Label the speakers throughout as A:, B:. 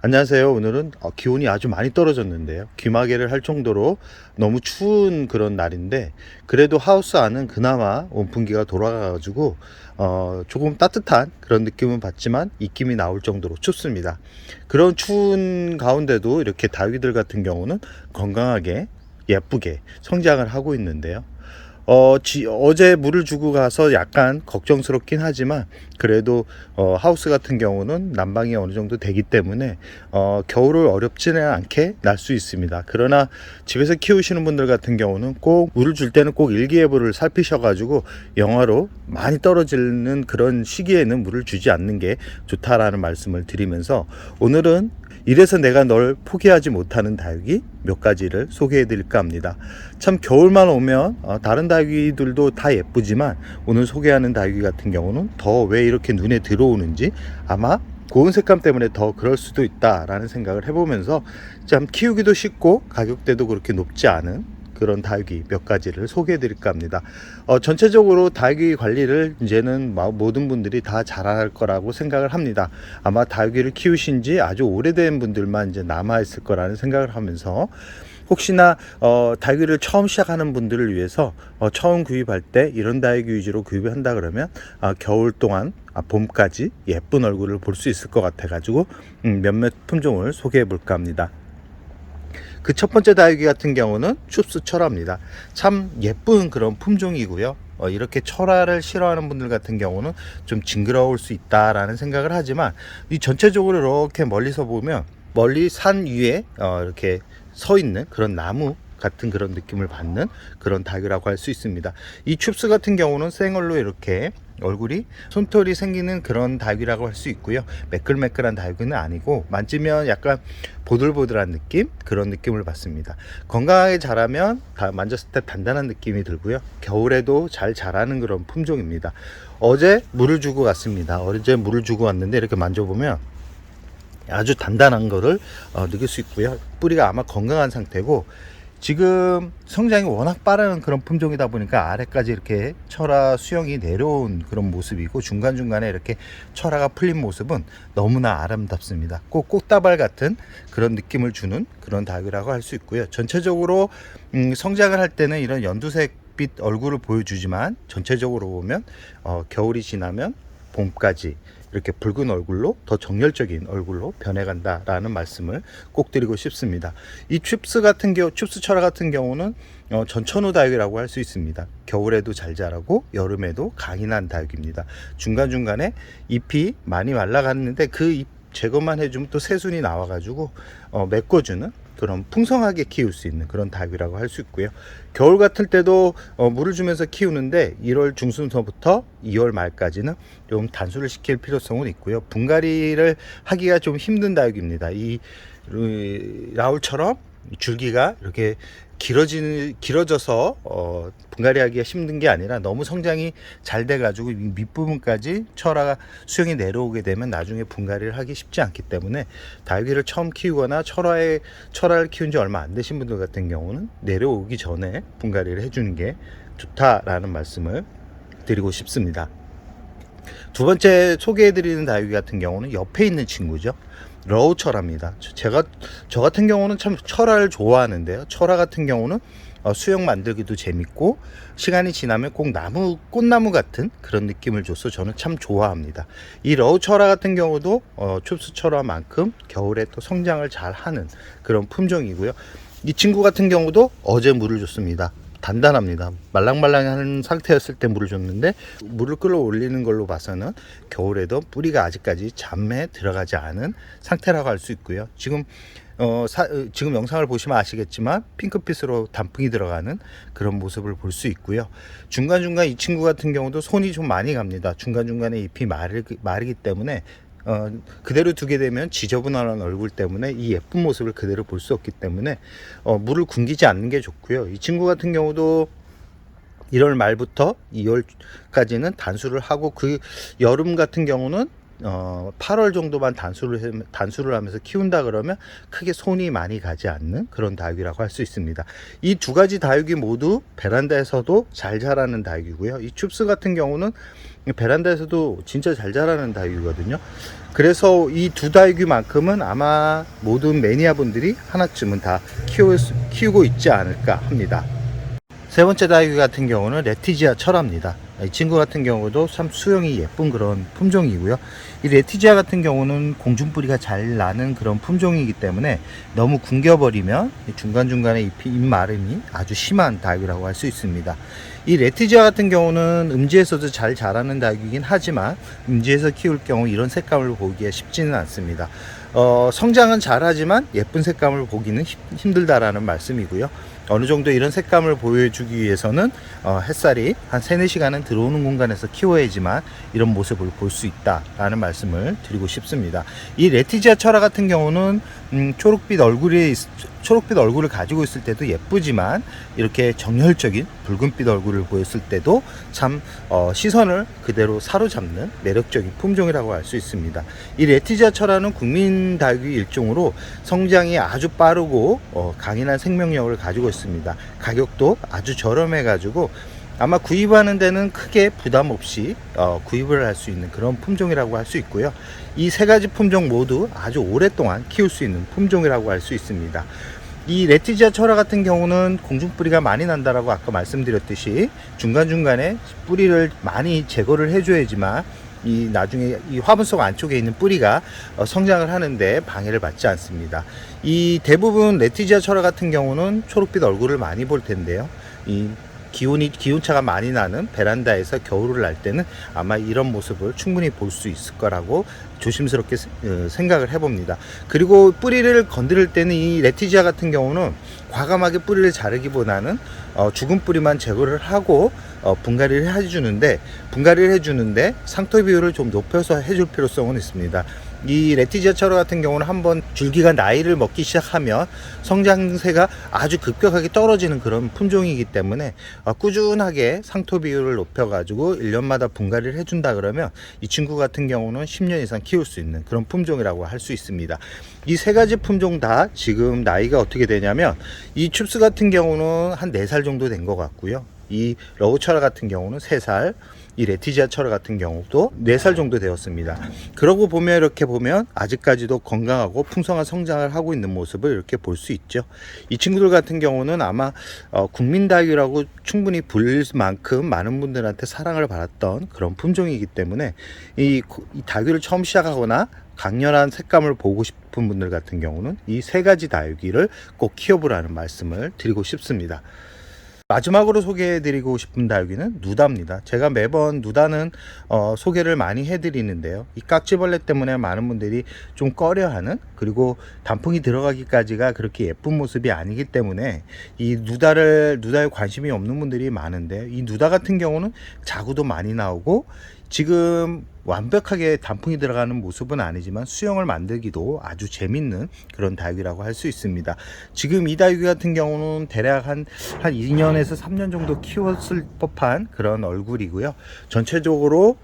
A: 안녕하세요. 오늘은 어, 기온이 아주 많이 떨어졌는데요. 귀마개를 할 정도로 너무 추운 그런 날인데 그래도 하우스 안은 그나마 온풍기가 돌아가가지고 어, 조금 따뜻한 그런 느낌은 받지만 입김이 나올 정도로 춥습니다. 그런 추운 가운데도 이렇게 다육이들 같은 경우는 건강하게 예쁘게 성장을 하고 있는데요. 어, 지, 어제 물을 주고 가서 약간 걱정스럽긴 하지만 그래도 어, 하우스 같은 경우는 난방이 어느 정도 되기 때문에 어, 겨울을 어렵지는 않게 날 수 있습니다. 그러나 집에서 키우시는 분들 같은 경우는 꼭 물을 줄 때는 꼭 일기예보를 살피셔가지고 영하로 많이 떨어지는 그런 시기에는 물을 주지 않는 게 좋다라는 말씀을 드리면서 오늘은 이래서 내가 널 포기하지 못하는 다육이 몇 가지를 소개해 드릴까 합니다. 참 겨울만 오면 어, 다른 다육이들도 다 예쁘지만 오늘 소개하는 다육이 같은 경우는 더 왜 이렇게 눈에 들어오는지 아마 고운 색감 때문에 더 그럴 수도 있다라는 생각을 해보면서 참 키우기도 쉽고 가격대도 그렇게 높지 않은 그런 다육이 몇 가지를 소개해 드릴까 합니다. 어, 전체적으로 다육이 관리를 이제는 마- 모든 분들이 다 잘할 거라고 생각을 합니다. 아마 다육이를 키우신 지 아주 오래된 분들만 이제 남아 있을 거라는 생각을 하면서 혹시나 어, 다육이를 처음 시작하는 분들을 위해서 어, 처음 구입할 때 이런 다육이 위주로 구입을 한다 그러면 아, 겨울 동안 아, 봄까지 예쁜 얼굴을 볼 수 있을 것 같아 가지고 음, 몇몇 품종을 소개해 볼까 합니다. 그 첫 번째 다육이 같은 경우는 춥스 철화입니다. 참 예쁜 그런 품종이고요. 어, 이렇게 철화를 싫어하는 분들 같은 경우는 좀 징그러울 수 있다라는 생각을 하지만 이 전체적으로 이렇게 멀리서 보면 멀리 산 위에 어, 이렇게 서 있는 그런 나무 같은 그런 느낌을 받는 그런 닭이라고 할 수 있습니다. 이 춥스 같은 경우는 생얼로 이렇게 얼굴이 손털이 생기는 그런 닭이라고 할 수 있고요. 매끌매끌한 닭은 아니고 만지면 약간 보들보들한 느낌 그런 느낌을 받습니다. 건강하게 자라면 다 만졌을 때 단단한 느낌이 들고요. 겨울에도 잘 자라는 그런 품종입니다. 어제 물을 주고 갔습니다. 어제 물을 주고 왔는데 이렇게 만져보면 아주 단단한 거를 어, 느낄 수 있고요. 뿌리가 아마 건강한 상태고 지금 성장이 워낙 빠른 그런 품종이다 보니까 아래까지 이렇게 철화 수영이 내려온 그런 모습이고 중간중간에 이렇게 철화가 풀린 모습은 너무나 아름답습니다. 꼭 꽃다발 같은 그런 느낌을 주는 그런 닭이라고 할 수 있고요. 전체적으로 음, 성장을 할 때는 이런 연두색빛 얼굴을 보여주지만 전체적으로 보면 어, 겨울이 지나면 봄까지 이렇게 붉은 얼굴로 더 정열적인 얼굴로 변해간다라는 말씀을 꼭 드리고 싶습니다. 이 춥스 같은 경우, 춥스 철화 같은 경우는 어, 전천후 다육이라고 할 수 있습니다. 겨울에도 잘 자라고 여름에도 강인한 다육입니다. 중간 중간에 잎이 많이 말라갔는데 그 잎 제거만 해주면 또 새순이 나와가지고 어, 메꿔주는 그런 풍성하게 키울 수 있는 그런 닭이라고 할 수 있고요. 겨울 같을 때도 어, 물을 주면서 키우는데 1월 중순서부터 2월 말까지는 좀 단수를 시킬 필요성은 있고요. 분갈이를 하기가 좀 힘든 다육입니다. 이 르- 라울처럼 줄기가 이렇게 길어지는 길어져서 어, 분갈이하기가 힘든 게 아니라 너무 성장이 잘 돼가지고 이 밑부분까지 철화가 수영이 내려오게 되면 나중에 분갈이를 하기 쉽지 않기 때문에 다육이를 처음 키우거나 철화에 철화를 키운 지 얼마 안 되신 분들 같은 경우는 내려오기 전에 분갈이를 해주는 게 좋다라는 말씀을 드리고 싶습니다. 두 번째 소개해드리는 다육이 같은 경우는 옆에 있는 친구죠. 러우 철화입니다. 저- 제가 저 같은 경우는 참 철화를 좋아하는데요. 철화 같은 경우는 어, 수영 만들기도 재밌고 시간이 지나면 꼭 나무 꽃나무 같은 그런 느낌을 줘서 저는 참 좋아합니다. 이 러우 철화 같은 경우도 어, 춥스 철화만큼 겨울에 또 성장을 잘 하는 그런 품종이고요. 이 친구 같은 경우도 어제 물을 줬습니다. 단단합니다. 말랑말랑한 상태였을 때 물을 줬는데 물을 끌어올리는 걸로 봐서는 겨울에도 뿌리가 아직까지 잠에 들어가지 않은 상태라고 할 수 있고요. 지금 어, 사- 어, 지금 영상을 보시면 아시겠지만 핑크빛으로 단풍이 들어가는 그런 모습을 볼 수 있고요. 중간중간 이 친구 같은 경우도 손이 좀 많이 갑니다. 중간중간에 잎이 마르기, 마르기 때문에 어, 그대로 두게 되면 지저분한 얼굴 때문에 이 예쁜 모습을 그대로 볼 수 없기 때문에 어, 물을 굶기지 않는 게 좋고요. 이 친구 같은 경우도 1월 말부터 2월까지는 단수를 하고 그 여름 같은 경우는 어, 8월 정도만 단수를 해- 단수를 하면서 키운다 그러면 크게 손이 많이 가지 않는 그런 다육이라고 할 수 있습니다. 이 두 가지 다육이 모두 베란다에서도 잘 자라는 다육이고요. 이 춥스 같은 경우는 베란다에서도 진짜 잘 자라는 다육이거든요. 그래서 이 두 다육이만큼은 아마 모든 매니아 분들이 하나쯤은 다 키우, 키우고 있지 않을까 합니다. 세 번째 다육이 같은 경우는 레티지아 철화입니다. 이 친구 같은 경우도 참 수영이 예쁜 그런 품종이고요. 이 레티지아 같은 경우는 공중뿌리가 잘 나는 그런 품종이기 때문에 너무 굶겨버리면 이 중간중간에 잎이 잎 마름이 아주 심한 다육이라고 할 수 있습니다. 이 레티지아 같은 경우는 음지에서도 잘 자라는 다육이긴 하지만 음지에서 키울 경우 이런 색감을 보기에 쉽지는 않습니다. 어, 성장은 잘하지만 예쁜 색감을 보기는 힘- 힘들다라는 말씀이고요. 어느 정도 이런 색감을 보여주기 위해서는 어, 햇살이 한 3, 4시간은 들어오는 공간에서 키워야지만 이런 모습을 볼 수 있다라는 말씀을 드리고 싶습니다. 이 레티지아 철화 같은 경우는 음, 초록빛 얼굴이 있- 초록빛 얼굴을 가지고 있을 때도 예쁘지만 이렇게 정열적인 붉은빛 얼굴을 보였을 때도 참 어, 시선을 그대로 사로잡는 매력적인 품종이라고 할 수 있습니다. 이 레티지아 철화는 국민 다육이 일종으로 성장이 아주 빠르고 어, 강인한 생명력을 가지고 있습니다. 가격도 아주 저렴해 가지고 아마 구입하는 데는 크게 부담 없이 어, 구입을 할 수 있는 그런 품종이라고 할 수 있고요. 이 세 가지 품종 모두 아주 오랫동안 키울 수 있는 품종이라고 할 수 있습니다. 이 레티지아 철화 같은 경우는 공중뿌리가 많이 난다라고 아까 말씀드렸듯이 중간중간에 뿌리를 많이 제거를 해줘야지만 이 나중에 이 화분 속 안쪽에 있는 뿌리가 어, 성장을 하는데 방해를 받지 않습니다. 이 대부분 레티지아 철화 같은 경우는 초록빛 얼굴을 많이 볼 텐데요. 이 기온이 기온차가 많이 나는 베란다에서 겨울을 날 때는 아마 이런 모습을 충분히 볼 수 있을 거라고 조심스럽게 세- 어, 생각을 해봅니다. 그리고 뿌리를 건드릴 때는 이 레티지아 같은 경우는 과감하게 뿌리를 자르기보다는 어, 죽은 뿌리만 제거를 하고 어, 분갈이를 해주는데 분갈이를 해주는데 상토 비율을 좀 높여서 해줄 필요성은 있습니다. 이 레티지아 철화 같은 경우는 한번 줄기가 나이를 먹기 시작하면 성장세가 아주 급격하게 떨어지는 그런 품종이기 때문에 어, 꾸준하게 상토 비율을 높여가지고 1년마다 분갈이를 해준다 그러면 이 친구 같은 경우는 10년 이상 키울 수 있는 그런 품종이라고 할 수 있습니다. 이 세 가지 품종 다 지금 나이가 어떻게 되냐면 이 춥스 같은 경우는 한 4살 정도 된 것 같고요. 이 러우철 같은 경우는 3살, 이 레티지아 철 같은 경우도 4살 정도 되었습니다. 그러고 보면 이렇게 보면 아직까지도 건강하고 풍성한 성장을 하고 있는 모습을 이렇게 볼 수 있죠. 이 친구들 같은 경우는 아마 어, 국민다육이라고 충분히 불릴 만큼 많은 분들한테 사랑을 받았던 그런 품종이기 때문에 이, 구- 이 다육이를 처음 시작하거나 강렬한 색감을 보고 싶은 분들 같은 경우는 이 세 가지 다육이를 꼭 키워보라는 말씀을 드리고 싶습니다. 마지막으로 소개해드리고 싶은 다육이는 누다입니다. 제가 매번 누다는 어, 소개를 많이 해드리는데요. 이 깍지벌레 때문에 많은 분들이 좀 꺼려하는 그리고 단풍이 들어가기까지가 그렇게 예쁜 모습이 아니기 때문에 이 누다를 누다에 관심이 없는 분들이 많은데 이 누다 같은 경우는 자구도 많이 나오고 지금 완벽하게 단풍이 들어가는 모습은 아니지만 수영을 만들기도 아주 재밌는 그런 다육이라고 할 수 있습니다. 지금 이 다육이 같은 경우는 대략 한, 한 2년에서 3년 정도 키웠을 법한 그런 얼굴이고요. 전체적으로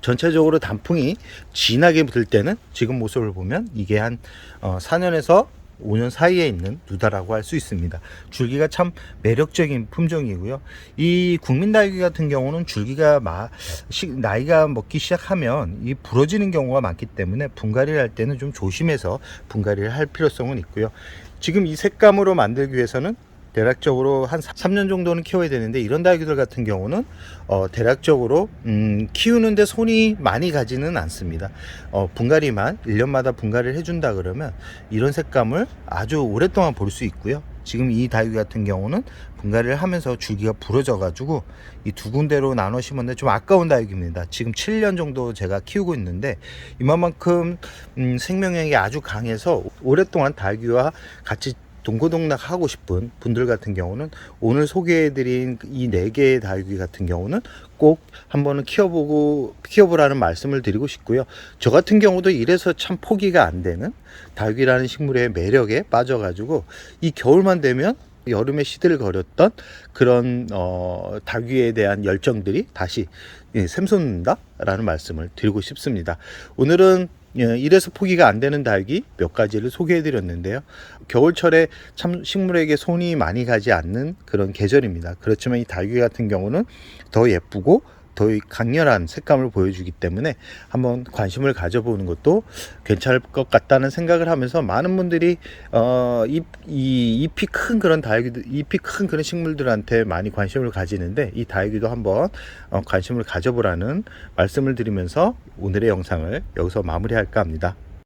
A: 전체적으로 단풍이 진하게 들 때는 지금 모습을 보면 이게 한 어, 4년에서 5년 사이에 있는 누다라고 할 수 있습니다. 줄기가 참 매력적인 품종이고요. 이 국민다육이 같은 경우는 줄기가 마, 시, 나이가 먹기 시작하면 이 부러지는 경우가 많기 때문에 분갈이를 할 때는 좀 조심해서 분갈이를 할 필요성은 있고요. 지금 이 색감으로 만들기 위해서는 대략적으로 한 3년 정도는 키워야 되는데 이런 다육이들 같은 경우는 어, 대략적으로 음, 키우는데 손이 많이 가지는 않습니다. 어, 분갈이만 1년마다 분갈이를 해준다 그러면 이런 색감을 아주 오랫동안 볼 수 있고요. 지금 이 다육이 같은 경우는 분갈이를 하면서 줄기가 부러져 가지고 이 두 군데로 나눠 심었는데 좀 아까운 다육입니다. 지금 7년 정도 제가 키우고 있는데 이만큼 음, 생명력이 아주 강해서 오랫동안 다육이와 같이 동고동락 하고 싶은 분들 같은 경우는 오늘 소개해드린 이 네 개의 다육이 같은 경우는 꼭 한번은 키워보고 키워보라는 말씀을 드리고 싶고요. 저 같은 경우도 이래서 참 포기가 안 되는 다육이라는 식물의 매력에 빠져가지고 이 겨울만 되면 여름에 시들거렸던 그런 어, 닭위에 대한 열정들이 다시 예, 샘솟는다라는 말씀을 드리고 싶습니다. 오늘은 예, 이래서 포기가 안 되는 닭이 몇 가지를 소개해 드렸는데요. 겨울철에 참 식물에게 손이 많이 가지 않는 그런 계절입니다. 그렇지만 이 닭위 같은 경우는 더 예쁘고 더 강렬한 색감을 보여주기 때문에 한번 관심을 가져보는 것도 괜찮을 것 같다는 생각을 하면서 많은 분들이 어, 잎, 이 잎이 큰 그런 다육이 잎이 큰 그런 식물들한테 많이 관심을 가지는데 이 다육이도 한번 어, 관심을 가져보라는 말씀을 드리면서 오늘의 영상을 여기서 마무리할까 합니다.